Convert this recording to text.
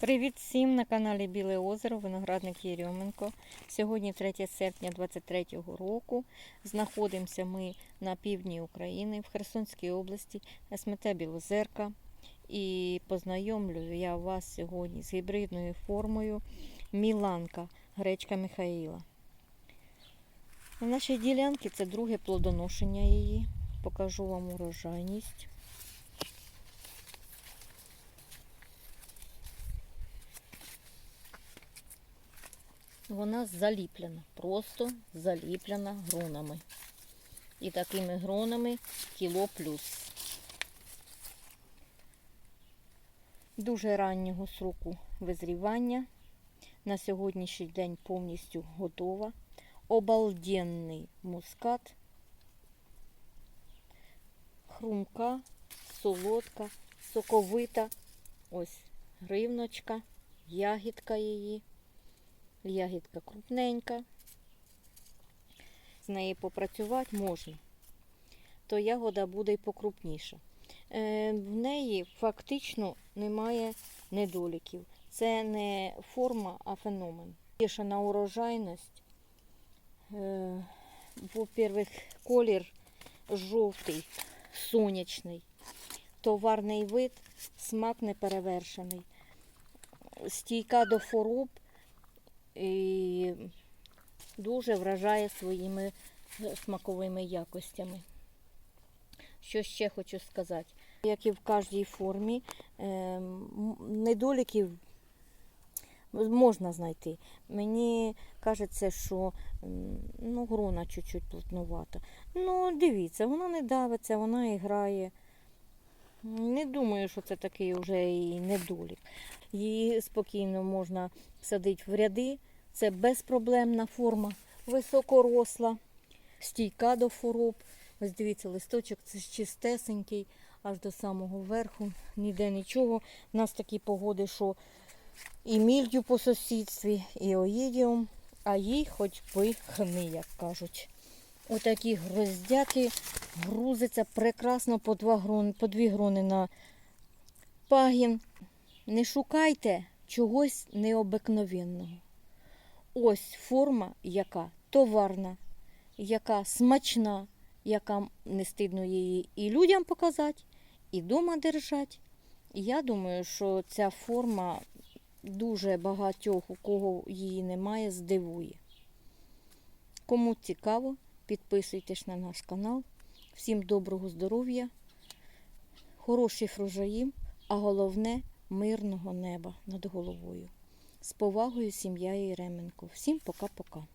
Привіт всім на каналі Біле Озеро, виноградник Єрьоменко. Сьогодні 3 серпня 2023 року. Знаходимося ми на півдні України, в Херсонській області, СМТ Білозерка. І познайомлю я вас сьогодні з гібридною формою Міланка, гречка Михаїла. На нашій ділянці це друге плодоношення її. Покажу вам урожайність. Вона заліплена, просто заліплена гронами. І такими гронами кіло плюс. Дуже раннього сроку визрівання. На сьогоднішній день повністю готова. Обалденний мускат. Хрумка, солодка, соковита. Ось гривночка, ягідка її. Ягідка крупненька. З неї попрацювати можна, то ягода буде й покрупніша. Е, в неї фактично немає недоліків. Це не форма, а феномен. Більшана урожайність. Е, Во-первых, колір жовтий, сонячний, товарний вид, смак неперевершений, стійка до хвороб і дуже вражає своїми е, смаковими якостями. Що ще хочу сказати? Як і в кожній формі, ем, недоліків можна знайти. Мені кажеться, що ну, грона чуть-чуть плотнувата. Ну, дивіться, вона не давиться, вона і грає. Не думаю, що це такий вже і недолік. Її спокійно можна садити в ряди. Це безпроблемна форма, високоросла, стійка до хвороб. Ось дивіться, листочок це чистесенький, аж до самого верху, ніде нічого. У нас такі погоди, що і мільдю по сусідстві, і оїдіум, а їй хоч би хни, як кажуть. Отакі гроздяки грузиться прекрасно по, два грони, по дві грони на пагін. Не шукайте чогось необикновенного. Ось форма, яка товарна, яка смачна, яка не стидно її і людям показати, і вдома держати. Я думаю, що ця форма дуже багатьох, у кого її немає, здивує. Кому цікаво, підписуйтесь на наш канал. Всім доброго здоров'я, хороших врожаїв, а головне мирного неба над головою. З повагою, сім'я Єременко. Всім пока-пока.